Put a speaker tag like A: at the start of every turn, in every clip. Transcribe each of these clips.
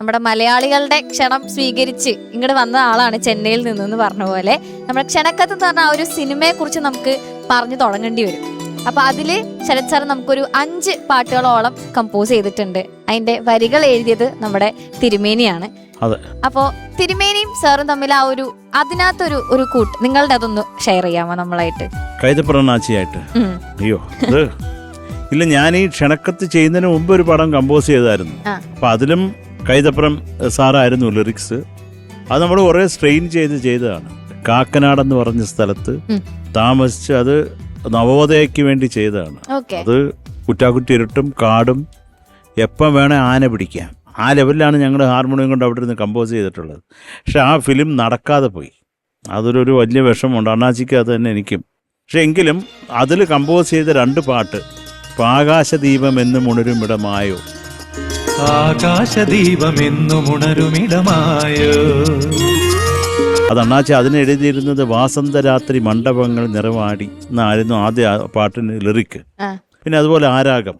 A: നമ്മുടെ മലയാളികളുടെ ക്ഷണം സ്വീകരിച്ച് ഇങ്ങോട്ട് വന്ന ആളാണ് ചെന്നൈയിൽ നിന്നെന്ന് പറഞ്ഞ പോലെ നമ്മുടെ ക്ഷണക്കത്ത് എന്ന് പറഞ്ഞ ആ ഒരു സിനിമയെ കുറിച്ച് നമുക്ക് പറഞ്ഞു തുടങ്ങേണ്ടി വരും. അപ്പൊ അതിൽ ശരത് സാർ നമുക്കൊരു അഞ്ച് പാട്ടുകളോളം കമ്പോസ് ചെയ്തിട്ടുണ്ട്. അതിന്റെ വരികൾ എഴുതിയത് നമ്മുടെ തിരുമേനിയാണ്. അപ്പോ തിരുമേനിയും സാറും തമ്മിൽ ആ ഒരു അതിനകത്തൊരു ഒരു കൂട്ട് നിങ്ങളുടെ അതൊന്ന് ഷെയർ ചെയ്യാമോ നമ്മളായിട്ട്?
B: കൈതപ്രണാച്ചിയായിട്ട് അയ്യോ അത് ഇല്ല ഞാൻ ഈ ക്ഷണക്കത്ത് ചെയ്യുന്നതിന് മുമ്പ് ഒരു പടം കമ്പോസ് ചെയ്തായിരുന്നു. അപ്പൊ അതിലും കൈതപ്രം സാറായിരുന്നു ലിറിക്സ് അത് നമ്മൾ കുറേ സ്ട്രെയിൻ ചെയ്ത് ചെയ്തതാണ്. കാക്കനാട് എന്ന് പറഞ്ഞ സ്ഥലത്ത് താമസിച്ച് അത് നവോദയയ്ക്ക് വേണ്ടി ചെയ്തതാണ്. അത് കുറ്റാക്കുറ്റി ഇരുട്ടും കാടും എപ്പം വേണേ ആന പിടിക്കാം. ആ ലെവലിലാണ് ഞങ്ങൾ ഹാർമോണിയം കൊണ്ട് അവിടെ ഇരുന്ന് കമ്പോസ് ചെയ്തിട്ടുള്ളത്. പക്ഷെ ആ ഫിലിം നടക്കാതെ പോയി. അതൊരു വലിയ വിഷമമുണ്ട്. അണ്ണാച്ചിക്ക് അത് തന്നെ എനിക്കും. പക്ഷെ എങ്കിലും അതിൽ കമ്പോസ് ചെയ്ത രണ്ട് പാട്ട് പാകാശദീപം എന്നും ഉണരുമിടമായോ
C: ആകാശദീപമെന്നും ഉണരുമിടമായോ
B: അത് അണ്ണാച്ചി അതിന് എഴുതിയിരുന്നത് വാസന്തരാത്രി മണ്ഡപങ്ങൾ നിറവാടി. എന്നായിരുന്നു ആദ്യ പാട്ടിന് ലിറിക്ക്. പിന്നെ അതുപോലെ ആരാഗം.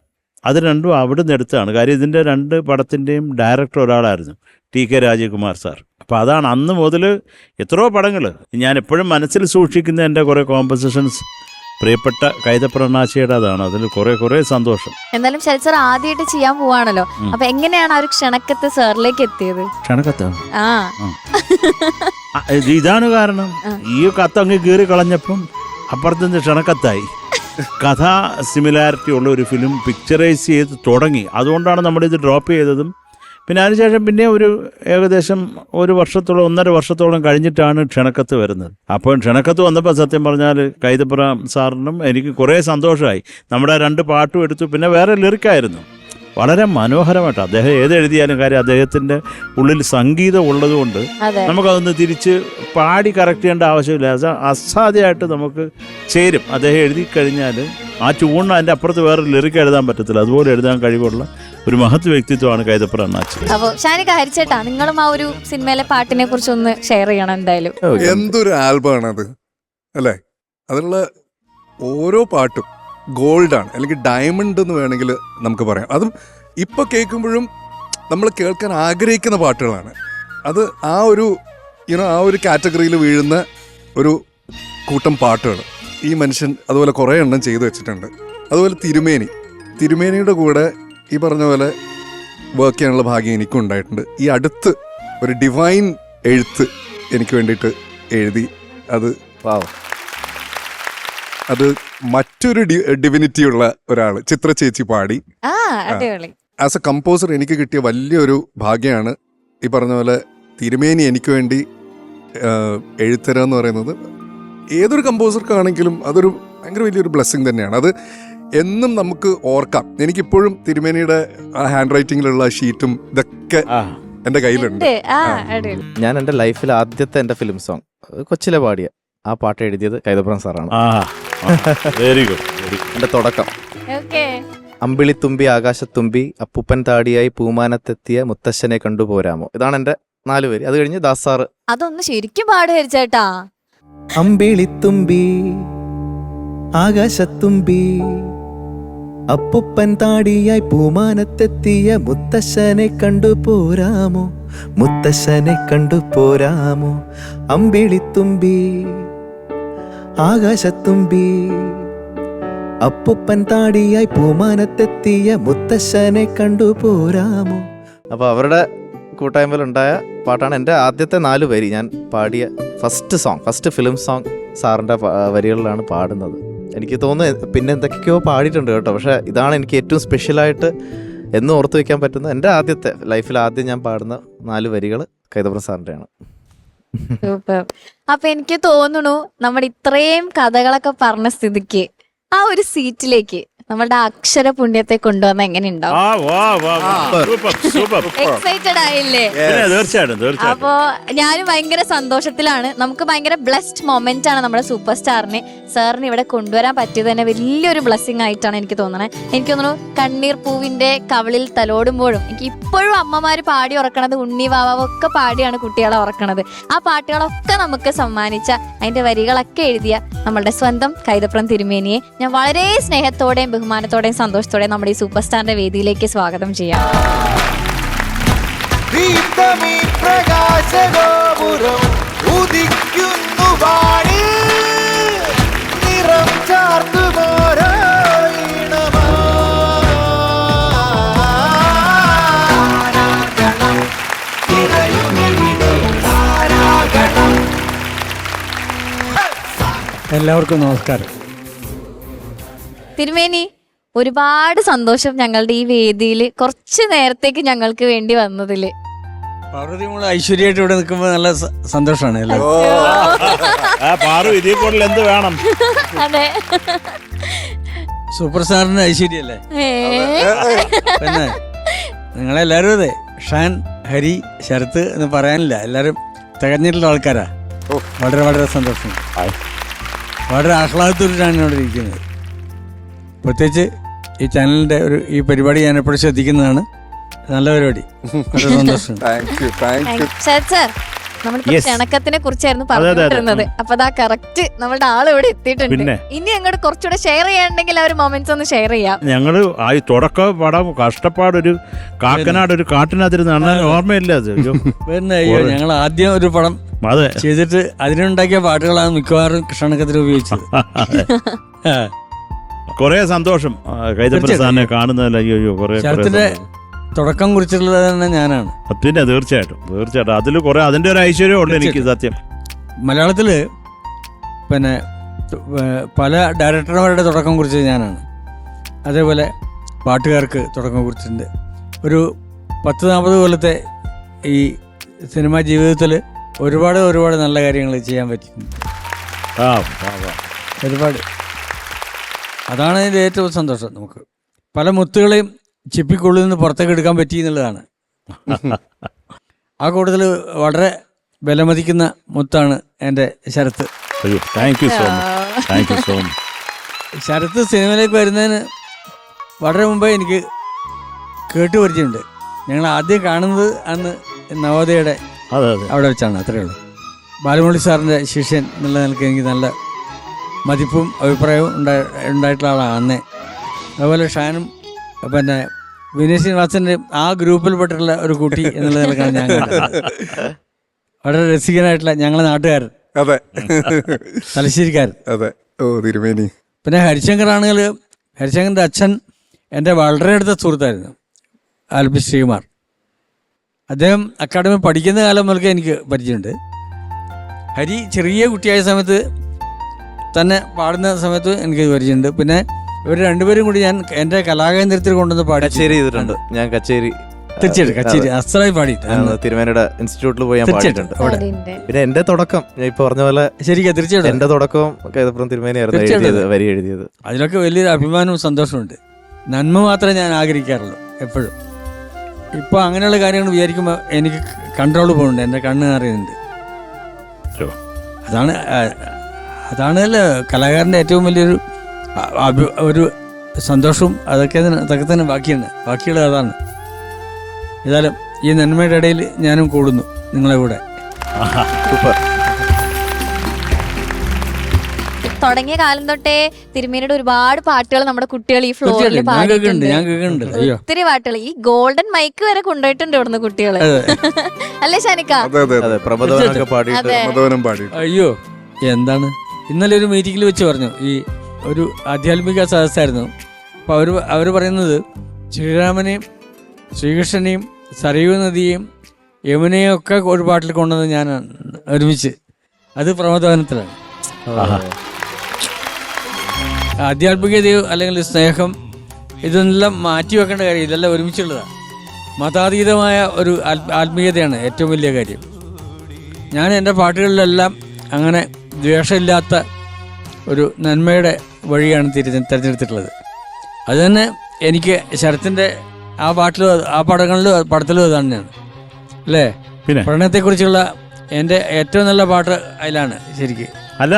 B: അത് രണ്ടും അവിടുന്ന് എടുത്താണ്. കാര്യം ഇതിന്റെ രണ്ട് പടത്തിന്റെയും ഡയറക്ടർ ഒരാളായിരുന്നു ടി കെ രാജകുമാർ സാർ. അപ്പോൾ അതാണ് അന്ന് മുതൽ എത്രയോ പടങ്ങൾ. ഞാൻ എപ്പോഴും മനസ്സിൽ സൂക്ഷിക്കുന്ന എന്റെ കുറേ കോമ്പസിഷൻസ് പ്രിയപ്പെട്ട കൈതപ്രണാശിയുടെ അതാണ്. അതിൽ കുറെ കുറെ സന്തോഷം.
A: എന്നാലും ശരത് സാർ ആദ്യമായിട്ട് ചെയ്യാൻ പോവാണല്ലോ. അപ്പൊ എങ്ങനെയാണ് ആ ഒരു ക്ഷണക്കത്ത് സാറിലേക്ക് എത്തിയത്?
B: ക്ഷണക്കത്ത്?
A: ആ.
B: ആ, ഇത് ഇതാണ് കാരണം. ഈ കത്ത് അങ്ങ് കീറി കളഞ്ഞപ്പം അപ്പുറത്തുനിന്ന് ക്ഷണക്കത്തായി. കഥ സിമിലാരിറ്റി ഉള്ള ഒരു ഫിലിം പിക്ചറൈസ് ചെയ്ത് തുടങ്ങി. അതുകൊണ്ടാണ് നമ്മളിത് ഡ്രോപ്പ് ചെയ്തതും പിന്നെ അതിനുശേഷം പിന്നെ ഒരു ഏകദേശം ഒരു വർഷത്തോളം ഒന്നര വർഷത്തോളം കഴിഞ്ഞിട്ടാണ് ക്ഷണക്കത്ത് വരുന്നത്. അപ്പോൾ ക്ഷണക്കത്ത് വന്നപ്പോൾ സത്യം പറഞ്ഞാൽ കൈതപ്പുറ സാറിനും എനിക്ക് കുറേ സന്തോഷമായി. നമ്മുടെ രണ്ട് പാട്ടും എടുത്തു. പിന്നെ വേറെ ലിറിക്കായിരുന്നു വളരെ മനോഹരമായിട്ട് അദ്ദേഹം ഏത് എഴുതിയാലും കാര്യം അദ്ദേഹത്തിന്റെ ഉള്ളിൽ സംഗീതം ഉള്ളതുകൊണ്ട് നമുക്കതൊന്ന് തിരിച്ച് പാടി കറക്റ്റ് ചെയ്യേണ്ട ആവശ്യമില്ല. അത് അസാധ്യമായിട്ട് നമുക്ക് ചേരും. അദ്ദേഹം എഴുതി കഴിഞ്ഞാൽ ആ ചൂണ് അതിന്റെ അപ്പുറത്ത് വേറെ ലിറിക്ക് എഴുതാൻ പറ്റത്തില്ല. അതുപോലെ എഴുതാൻ കഴിവുള്ള ഒരു മഹത് വ്യക്തിത്വമാണ് കൈതപ്പുറ അണ്ണാച്ചി.
A: അപ്പൊ ഷാനിക ഹരിച്ചേട്ടാ നിങ്ങളും ആ ഒരു സിനിമയിലെ പാട്ടിനെ കുറിച്ച് ഒന്ന് ഷെയർ ചെയ്യണം എന്തായാലും.
D: എന്തൊരു ആൽബമാണ് അത് അല്ലേ? അതിനുള്ള ഓരോ പാട്ടും ഗോൾഡാണ് അല്ലെങ്കിൽ ഡയമണ്ട് എന്ന് വേണമെങ്കിൽ നമുക്ക് പറയാം. അതും ഇപ്പോൾ കേൾക്കുമ്പോഴും നമ്മൾ കേൾക്കാൻ ആഗ്രഹിക്കുന്ന പാട്ടുകളാണ്. അത് ആ ഒരു യുനോ ആ ഒരു കാറ്റഗറിയിൽ വീഴുന്ന ഒരു കൂട്ടം പാട്ടുകൾ. ഈ മനുഷ്യൻ അതുപോലെ കുറേ എണ്ണം ചെയ്തു വെച്ചിട്ടുണ്ട്. അതുപോലെ തിരുമേനി. തിരുമേനിയുടെ കൂടെ ഈ പറഞ്ഞ പോലെ വർക്ക് ചെയ്യാനുള്ള ഭാഗ്യം എനിക്കും ഉണ്ടായിട്ടുണ്ട്. ഈ അടുത്ത് ഒരു ഡിവൈൻ എഴുത്ത് എനിക്ക് വേണ്ടിയിട്ട് എഴുതി അത് അത് മറ്റൊരു ഡിവിനിറ്റി ഉള്ള ഒരാൾ ചിത്ര ചേച്ചി പാടി.
A: ആ അടിപൊളി.
D: ആസ് എ കമ്പോസർ എനിക്ക് കിട്ടിയ വലിയൊരു ഭാഗ്യമാണ് ഈ പറഞ്ഞ പോലെ തിരുമേനി എനിക്ക് വേണ്ടി എഴുത്തര എന്ന് പറയുന്നത്. ഏതൊരു കമ്പോസർക്കാണെങ്കിലും അതൊരു ഭയങ്കര വലിയൊരു ബ്ലെസ്സിങ് തന്നെയാണ്. അത് എന്നും നമുക്ക് ഓർക്കാം. എനിക്കിപ്പോഴും തിരുമേനിയുടെ ആ ഹാൻഡ് റൈറ്റിങ്ങിലുള്ള ഷീറ്റും ഇതൊക്കെ
B: എന്റെ
D: എന്റെ കയ്യിലുണ്ട്.
A: ആ
D: ആ.
A: അടിപൊളി.
E: ഞാൻ എന്റെ ലൈഫിൽ ആദ്യത്തെ എന്റെ ഫിലിം സോങ് കൊച്ചിലെ പാടിയ ആ പാട്ട് എഴുതിയത് കൈതപുരം സാറാണ്.
B: ആ. വെരി ഗുഡ്
E: എന്റെ തുടക്കം.
A: ഓക്കെ
E: അമ്പിളിത്തുമ്പി ആകാശത്തുമ്പി അപ്പൂപ്പൻ താടിയായി പൂമാനത്തെത്തിയ മുത്തശ്ശനെ കണ്ടുപോരാമോ ഇതാണ് എന്റെ നാല് പേര്. അത് കഴിഞ്ഞ് ദാസാറ്
A: അതൊന്ന് ശരിക്കും പാട് ഹരിച്ചേട്ടാ
F: അമ്പിളിത്തുമ്പി ആകാശത്തുമ്പി അപ്പുപ്പൻ താടിയായി പൂമാനത്തെത്തിയ മുത്തശ്ശനെ കണ്ടു പോരാമോ? മുത്തശ്ശനെ കണ്ടു പോരാമോ? അമ്പിളിത്തുമ്പി ആകാശത്തുമ്പി. അപ്പുപ്പൻ താടിയായി പൂമാനത്തെത്തിയ മുത്തശ്ശനെ കണ്ടു പോരാമോ?
E: അപ്പോൾ അവരുടെ കൂട്ടായ്മയിലുണ്ടായ പാട്ടാണ് എന്റെ ആദ്യത്തെ നാല് വരി. ഞാൻ പാടിയ first song first film song സാറിന്റെ വരികളിലാണ് പാടുന്നത്. എനിക്ക് തോന്നുന്നു പിന്നെ എന്തൊക്കെയോ പാടിയിട്ടുണ്ട് കേട്ടോ. പക്ഷേ ഇതാണ് എനിക്ക് ഏറ്റവും സ്പെഷ്യലായിട്ട് എന്നും ഓർത്തു വയ്ക്കാൻ പറ്റുന്ന എന്റെ ആദ്യത്തെ ലൈഫിൽ ആദ്യം ഞാൻ പാടുന്ന നാല് വരികൾ കൈതപ്രം സാറിന്റെയാണ്
A: സൂപ്പർ. അപ്പൊ എനിക്ക് തോന്നുന്നു നമ്മുടെ ഇത്രയും കഥകളൊക്കെ പറഞ്ഞ സ്ഥിതിക്ക് ആ ഒരു സീറ്റിലേക്ക് നമ്മളുടെ അക്ഷര പുണ്യത്തെ കൊണ്ടുവന്ന എങ്ങനെ ഉണ്ടാവും
B: ആ വാ വാ സൂപ്പർ സൂപ്പർ
A: എക്സൈറ്റഡ് ആയില്ലേ? അപ്പോ ഞാനും ഭയങ്കര സന്തോഷത്തിലാണ്. നമുക്ക് ഭയങ്കര ബ്ലെസ്ഡ് മൊമെന്റ് ആണ് നമ്മുടെ സൂപ്പർ സ്റ്റാറിനെ സാറിന് ഇവിടെ കൊണ്ടുവരാൻ പറ്റിയത് തന്നെ വലിയൊരു ബ്ലെസ്സിങ് ആയിട്ടാണ് എനിക്ക് തോന്നുന്നത് എനിക്ക് തോന്നുന്നു കണ്ണീർ പൂവിന്റെ കവളിൽ തലോടുമ്പോഴും എനിക്ക് ഇപ്പോഴും അമ്മമാര് പാടി ഉറക്കണത് ഉണ്ണി വാവൊക്കെ പാടിയാണ് കുട്ടികളെ ഉറക്കണത്. ആ പാട്ടുകളൊക്കെ നമുക്ക് സമ്മാനിച്ച അതിന്റെ വരികളൊക്കെ എഴുതിയ നമ്മളുടെ സ്വന്തം കൈതപ്രം തിരുമേനിയെ ഞാൻ വളരെ സ്നേഹത്തോടെയും ബഹുമാനത്തോടെയും സന്തോഷത്തോടെയും നമ്മുടെ ഈ സൂപ്പർ സ്റ്റാറിന്റെ വേദിയിലേക്ക് സ്വാഗതം ചെയ്യാം.
G: എല്ലാവർക്കും നമസ്കാരം.
A: തിരുമേനി ഒരുപാട് സന്തോഷം ഞങ്ങളുടെ ഈ വേദിയിൽ കുറച്ച് നേരത്തേക്ക് ഞങ്ങൾക്ക് വേണ്ടി വന്നതിൽ.
G: പാർവതി മോൾ ഐശ്വര്യമായിട്ട് ഇവിടെ നിൽക്കുമ്പോൾ നല്ല സന്തോഷമാണ്
B: എന്ത് വേണം?
A: അതെ.
G: സൂപ്പർ സ്റ്റാറിന് ഐശ്വര്യല്ലേ. പിന്നെ നിങ്ങളെല്ലാവരും അതെ ഷാൻ ഹരി ശരത്ത് എന്ന് പറയാനില്ല. എല്ലാരും തികഞ്ഞിട്ടുള്ള ആൾക്കാരാ. വളരെ വളരെ സന്തോഷം. വളരെ ആഹ്ലാദത്തോടാണ് ഇവിടെ ഇരിക്കുന്നത്. പ്രത്യേകിച്ച് ഈ ചാനലിന്റെ ഒരു ഈ പരിപാടി ഞാൻ എപ്പോഴും ശ്രദ്ധിക്കുന്നതാണ്. നല്ല പരിപാടി.
A: ക്ഷണക്കത്തിനെ കുറിച്ചായിരുന്നു. പറഞ്ഞിരുന്നത് അപ്പൊ അതാ കറക്റ്റ് നമ്മുടെ ആൾ ഇവിടെ എത്തിയിട്ടുണ്ട്. ഇനി അങ്ങോട്ട് കുറച്ചുകൂടെ ഷെയർ ചെയ്യാണ്ടെങ്കിൽ ആ ഒരു മൊമെന്റ്സ് ഒന്ന് ഷെയർ ചെയ്യാം.
B: ഞങ്ങൾ ആ തുടക്ക പടം കഷ്ടപ്പാട് ഒരു കാക്കനാട് ഒരു കാട്ടിനകത്തിരുന്നാണ് ഓർമ്മയില്ല അത്. അയ്യോ.
G: പിന്നെ അയ്യോ ഞങ്ങൾ ആദ്യം ഒരു പടം
B: അതെ.
G: ചെയ്തിട്ട് അതിനുണ്ടാക്കിയ പാട്ടുകളാണ് മിക്കവാറും ക്ഷണക്കത്തിൽ ഉപയോഗിച്ചത്.
B: കൊറേ സന്തോഷം. ആ, കാണുന്നതല്ല സാറിനെ അയ്യോ കൊറേ
G: ശരത്തിന്റെ തുടക്കം കുറിച്ചിട്ടുള്ളത് തന്നെ ഞാനാണ്.
B: പിന്നെ തീർച്ചയായിട്ടും തീർച്ചയായിട്ടും. അതിൽ കുറെ അതിന്റെ ഒരു ഐശ്വര്യം ഉണ്ട് എനിക്ക് സത്യം.
G: മലയാളത്തിൽ പിന്നെ പല ഡയറക്ടർമാരുടെ തുടക്കം കുറിച്ചത് ഞാനാണ്. അതേപോലെ പാട്ടുകാർക്ക് തുടക്കം കുറിച്ചിട്ടുണ്ട്. ഒരു പത്ത് നാൽപ്പത് കൊല്ലത്തെ ഈ സിനിമാ ജീവിതത്തിൽ ഒരുപാട് ഒരുപാട് നല്ല കാര്യങ്ങൾ ചെയ്യാൻ പറ്റിയിട്ടുണ്ട്. ഒരുപാട്. അതാണ് അതിന്റെ ഏറ്റവും സന്തോഷം നമുക്ക്. പല മുത്തുകളെയും ചിപ്പിക്കുള്ളിൽ നിന്ന് പുറത്തേക്ക് എടുക്കാൻ പറ്റി എന്നുള്ളതാണ്. ആ കൂട്ടത്തിൽ വളരെ വിലമതിക്കുന്ന മുത്താണ് എന്റെ ശരത്ത്.
B: അയ്യോ thank you so much thank you so much
G: Sarath സിനിമയിലേക്ക് വരുന്നതിന് വളരെ മുമ്പേ എനിക്ക് കേട്ട് പരിചയമുണ്ട്. ഞങ്ങൾ ആദ്യം കാണുന്നത് അന്ന് നവോദയയുടെ
B: അതെ
G: അവിടെ വെച്ചാണ്. അത്രയേ ഉള്ളൂ. ബാലമുരളി സാറിന്റെ ശിഷ്യൻ എന്നുള്ള നിലയ്ക്ക് എനിക്ക് നല്ല മതിപ്പും അഭിപ്രായവും ഉണ്ടായി ഉണ്ടായിട്ടുള്ള ആളാണ്. അന്നേ അതുപോലെ ഷാനും പിന്നെ വിനീത് ശ്രീനിവാസന്റെ ആ ഗ്രൂപ്പിൽപ്പെട്ടിട്ടുള്ള ഒരു കുട്ടി എന്നുള്ള നിലക്കാണ് ഞാൻ കണ്ടത്. വളരെ രസികനായിട്ടുള്ള ഞങ്ങളെ നാട്ടുകാരൻ.
D: അതെ.
G: തലശ്ശേരിക്കാരൻ.
D: അതെ. ഓ തിരുമേനി.
G: പിന്നെ ഹരിശങ്കർ ആണെങ്കിൽ ഹരിശങ്കറിന്റെ അച്ഛൻ എന്റെ വളരെ അടുത്ത സുഹൃത്തായിരുന്നു ആൽബി ശ്രീകുമാർ. അദ്ദേഹം അക്കാഡമി പഠിക്കുന്ന കാലം മുതൽക്ക് എനിക്ക് പരിചയമുണ്ട്. ഹരി ചെറിയ കുട്ടിയായ സമയത്ത് തന്നെ പാടുന്ന സമയത്ത് എനിക്ക് പരിചയമുണ്ട്. പിന്നെ ഇവർ രണ്ടുപേരും കൂടി ഞാൻ എന്റെ കലാകേന്ദ്രത്തിൽ കൊണ്ടുവന്ന് പാടി.
E: കച്ചേരി ചെയ്തിട്ടുണ്ട്. ഞാൻ കച്ചേരി.
G: തീർച്ചയായിട്ടും കച്ചേരി. അസ്ത്രമായി പാടി
E: തിരുമേനയുടെ ഇൻസ്റ്റിറ്റ്യൂട്ടിൽ പോയി ഞാൻ പാടിയിട്ടുണ്ട്. പിന്നെ എന്റെ തുടക്കം ഞാൻ ഇപ്പൊ പറഞ്ഞ പോലെ
G: ശരിക്കും തീർച്ചയായിട്ടും.
E: എന്റെ തുടക്കം കൈതപ്പുറം തിരുമേനയായിരുന്നു എഴുതിയത് വരി എഴുതിയത്.
G: അതിനൊക്കെ വലിയൊരു അഭിമാനവും സന്തോഷമുണ്ട് നന്മ മാത്രമേ ഞാൻ ആഗ്രഹിക്കാറുള്ളൂ എപ്പോഴും. ഇപ്പൊ അങ്ങനെയുള്ള കാര്യങ്ങൾ വിചാരിക്കുമ്പോൾ എനിക്ക് കൺട്രോൾ പോകുന്നുണ്ട് എന്റെ കണ്ണ് അറിയുന്നുണ്ട് അതാണ് അതാണല്ലോ കലാകാരന്റെ ഏറ്റവും വലിയൊരു ഒരു സന്തോഷവും അതൊക്കെ തന്നെ അതൊക്കെ തന്നെ ബാക്കിയാണ് ബാക്കിയുള്ളത് അതാണ്. ഏതായാലും ഈ നന്മയുടെ ഇടയിൽ ഞാനും കൂടുന്നു നിങ്ങളെ കൂടെ.
E: സൂപ്പർ.
A: തുടങ്ങിയ കാലം തൊട്ടേ തിരുമേനിയുടെ ഒരുപാട് പാട്ടുകൾ നമ്മുടെ കുട്ടികൾ ഈ ഫ്ലോറിൽ പാടിയിട്ടുണ്ട്. ഒത്തിരി പാട്ടുകൾ. ഈ ഗോൾഡൻ മൈക്ക് വരെ കൊണ്ടുപോയിട്ടുണ്ട് ഇവിടുന്ന് കുട്ടികൾ. അല്ലേ ഷാനിക്ക?
G: അയ്യോ എന്താണ്? ഇന്നലെ ഒരു മീറ്റിംഗിൽ വെച്ച് പറഞ്ഞു. ഈ ഒരു ആധ്യാത്മിക സദസ്സായിരുന്നു. അപ്പോൾ അവർ അവർ പറയുന്നത് ശ്രീരാമനെയും ശ്രീകൃഷ്ണനെയും സരയൂ നദിയെയും യമുനയും ഒക്കെ ഒരു പാട്ടിൽ കൊണ്ടുവന്ന് ഞാൻ ഒരുമിച്ച്. അത് പ്രമോദവനത്തിലാണ്
B: ആധ്യാത്മികത
G: ആധ്യാത്മികതയോ അല്ലെങ്കിൽ സ്നേഹം ഇതെല്ലാം മാറ്റി വെക്കേണ്ട കാര്യം ഇതെല്ലാം ഒരുമിച്ചുള്ളതാണ്. മതാതീതമായ ഒരു ആത്മീയതയാണ് ഏറ്റവും വലിയ കാര്യം. ഞാൻ എന്റെ പാട്ടുകളിലെല്ലാം അങ്ങനെ ദ്വേഷമില്ലാത്ത ഒരു നന്മയുടെ വഴിയാണ് തിരി തിരഞ്ഞെടുത്തിട്ടുള്ളത്. അത് തന്നെ എനിക്ക് ശരത്തിന്റെ ആ പാട്ടിലും ആ പടങ്ങളിലും പടത്തിലും അത് തന്നെയാണ്. അല്ലേ?
B: പിന്നെ?
G: പ്രണയത്തെക്കുറിച്ചുള്ള എന്റെ ഏറ്റവും നല്ല പാട്ട് അതിലാണ് ശരിക്ക്.
B: അല്ല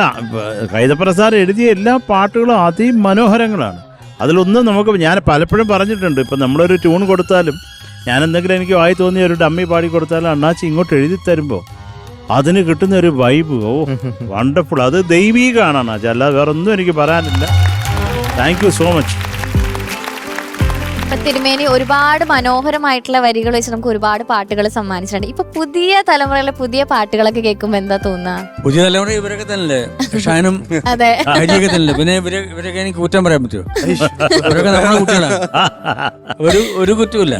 B: കൈതപ്രസാദ് എഴുതിയ എല്ലാ പാട്ടുകളും അതിമനോഹരങ്ങളാണ്. അതിലൊന്നും നമുക്ക് ഞാൻ പലപ്പോഴും പറഞ്ഞിട്ടുണ്ട് ഇപ്പം നമ്മളൊരു ട്യൂൺ കൊടുത്താലും ഞാൻ എന്തെങ്കിലും എനിക്ക് വായി തോന്നിയ ഒരു ഡമ്മി പാടി കൊടുത്താലും അണ്ണാച്ചി ഇങ്ങോട്ട് എഴുതി തരുമ്പോൾ അതിന് കിട്ടുന്ന ഒരു വൈബ് ഓ വണ്ടർഫുൾ അത് ദൈവീകാണ് അണ്ണാച്ചി അല്ലാതെ വേറെ ഒന്നും എനിക്ക് പറയാനില്ല. താങ്ക് യു സോ മച്ച്
A: തിരുമേനി ഒരുപാട് മനോഹരമായിട്ടുള്ള വരികൾ വെച്ച് നമുക്ക് ഒരുപാട് പാട്ടുകൾ സമ്മാനിച്ചിട്ടുണ്ട്. ഇപ്പൊ പുതിയ തലമുറയിലെ പുതിയ പാട്ടുകളൊക്കെ കേൾക്കുമ്പോ എന്താ തോന്നുക
G: പുതിയ തലമുറ ഇവരൊക്കെ തന്നെ ഷാനും
A: അതെ.
G: തന്നെ പിന്നെ ഇവരെ ഇവരൊക്കെ എനിക്ക് കുറ്റം പറയാൻ പറ്റുമോ? അവരൊക്കെ നമ്മുടെ കുട്ടികളാണ് ഒരു ഒരു കുറ്റമില്ല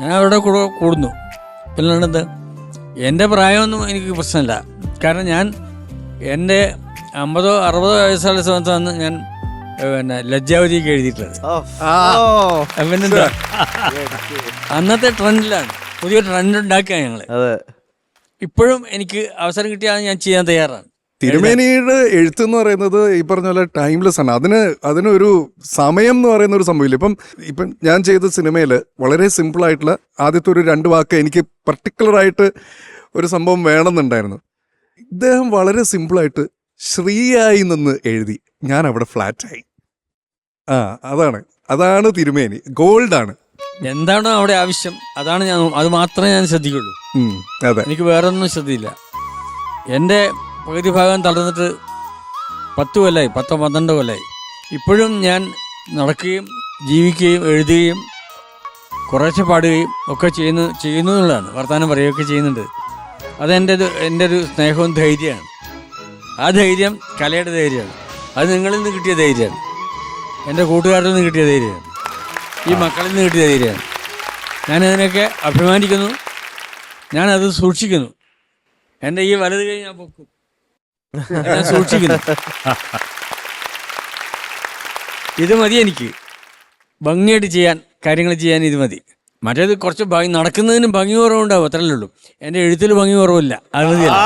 G: ഞാൻ അവരുടെ കൂടെ കൂടുന്നു. പിന്നെ എന്താ? എന്റെ പ്രായമൊന്നും എനിക്ക് പ്രശ്നമില്ല. കാരണം ഞാൻ എന്റെ അമ്പതോ അറുപതോ വയസ്സുള്ള സമയത്താണ് ഞാൻ പിന്നെ ലജ്ജാവതിക്ക് എഴുതിയിട്ടുള്ളത്. പിന്നെന്താ? അന്നത്തെ ട്രെൻഡിലാണ്. പുതിയ ട്രെൻഡ് ഉണ്ടാക്കുക ഞങ്ങൾ ഇപ്പോഴും എനിക്ക് അവസരം കിട്ടിയാൽ ഞാൻ ചെയ്യാൻ തയ്യാറാണ്.
D: തിരുമേനിയുടെ എഴുത്ത് എന്ന് പറയുന്നത് ഈ പറഞ്ഞ പോലെ ടൈംലെസ് ആണ്. അതിന് അതിനൊരു സമയം എന്ന് പറയുന്ന ഒരു സംഭവമില്ല. ഇപ്പം ഇപ്പം ഞാൻ ചെയ്ത സിനിമയിൽ വളരെ സിമ്പിൾ ആയിട്ടുള്ള ആദ്യത്തെ ഒരു രണ്ട് വാക്ക് എനിക്ക് പർട്ടിക്കുലർ ആയിട്ട് ഒരു സംഭവം വേണമെന്നുണ്ടായിരുന്നു. ഇദ്ദേഹം വളരെ സിമ്പിളായിട്ട് ശ്രീയായി നിന്ന് എഴുതി. ഞാൻ അവിടെ ഫ്ലാറ്റായി ആ അതാണ്. അതാണ് തിരുമേനി. ഗോൾഡാണ്
G: എന്താണോ അവിടെ ആവശ്യം അതാണ് ഞാൻ അത് മാത്രമേ ഞാൻ ശ്രദ്ധിക്കുള്ളൂ.
D: അതെ.
G: എനിക്ക് വേറെ ഒന്നും ശ്രദ്ധയില്ല. എന്റെ പകുതി ഭാഗം തളർന്നിട്ട് പത്ത് കൊല്ലായി പത്തോ പന്ത്രണ്ടോ കൊല്ലായി. ഇപ്പോഴും ഞാൻ നടക്കുകയും ജീവിക്കുകയും എഴുതുകയും കുറേശ്ശെ പാടുകയും ഒക്കെ ചെയ്യുന്നു ചെയ്യുന്നു എന്നുള്ളതാണ്. വർത്തമാനം പറയുകയൊക്കെ ചെയ്യുന്നുണ്ട്. അതെന്റെ എന്റെ ഒരു സ്നേഹവും ധൈര്യമാണ്. ആ ധൈര്യം കലയുടെ ധൈര്യമാണ്. അത് നിങ്ങളിൽ നിന്ന് കിട്ടിയ ധൈര്യമാണ്. എന്റെ കൂട്ടുകാരിൽ നിന്ന് കിട്ടിയ ധൈര്യമാണ്. ഈ മക്കളിൽ നിന്ന് കിട്ടിയ ധൈര്യമാണ്. ഞാനതിനൊക്കെ അഭിമാനിക്കുന്നു. ഞാനത് സൂക്ഷിക്കുന്നു. എന്റെ ഈ വലത് കൈ ഞാൻ പൊക്കും. ഞാൻ സൂക്ഷിക്കുന്നു. ഇത് മതി എനിക്ക്. ഭംഗിയായിട്ട് ചെയ്യാൻ കാര്യങ്ങൾ ചെയ്യാൻ ഇത് മതി. മറ്റേത് കുറച്ച് ഭംഗി നടക്കുന്നതിന് ഭംഗി കുറവുണ്ടാവും അത്രയല്ലേ ഉള്ളൂ. എന്റെ എഴുത്തിൽ ഭംഗി കുറവില്ല. അത് മതിയല്ല.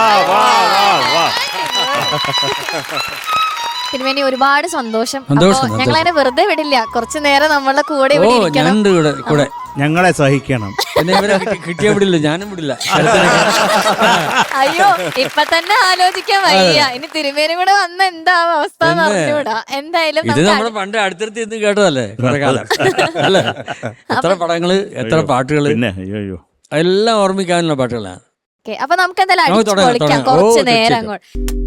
A: തിരുമേനി ഒരുപാട് സന്തോഷം.
G: സന്തോഷം,
A: ഞങ്ങൾ അതിനെ വെറുതെ വിടില്ല. കുറച്ചു നേരം നമ്മളുടെ കൂടെ
G: ഓ
A: ഇവിടെ ഇരിക്കണം.
G: ഞാനുണ്ട് ഇവിടെ കൂടെ.
B: ഞങ്ങളെ സഹിക്കണം.
G: പിന്നെ ഇവരെ കിട്ടി- കിട്ടിയാ വിടില്ല ഞാനും വിടില്ല.
A: അയ്യോ ഇപ്പൊ തന്നെ ആലോചിക്കാൻ വയ്യ. ഇനി തിരുമേനി കൂടെ വന്ന എന്താ അവസ്ഥ എന്ന്
G: പിന്നെ.
A: അറിഞ്ഞൂടാ. എന്തായാലും
G: ഇത്
A: നമുക്ക്
G: നമ്മുടെ പണ്ട് അടുത്തടുത്ത് ഇന്ന് കേട്ടതല്ലേ? കുറെ കാലം. അല്ലേ? എത്ര പടങ്ങൾ എത്ര പാട്ടുകൾ?
B: പിന്നെ അയ്യോ അയ്യോ.
G: എല്ലാം ഓർമ്മിക്കാനുള്ള പാട്ടുകളാണ്
A: ഓക്കേ, അപ്പൊ നമുക്ക് എന്തായാലും
G: നമുക്ക്
A: അടിച്ചു
G: തുടങ്ങാം,
A: പൊളിക്കാം.
G: തുടങ്ങാം. ഓ,
A: കുറച്ച് നേരം
G: തീർച്ചയായിട്ടും.
A: അങ്ങോട്ട്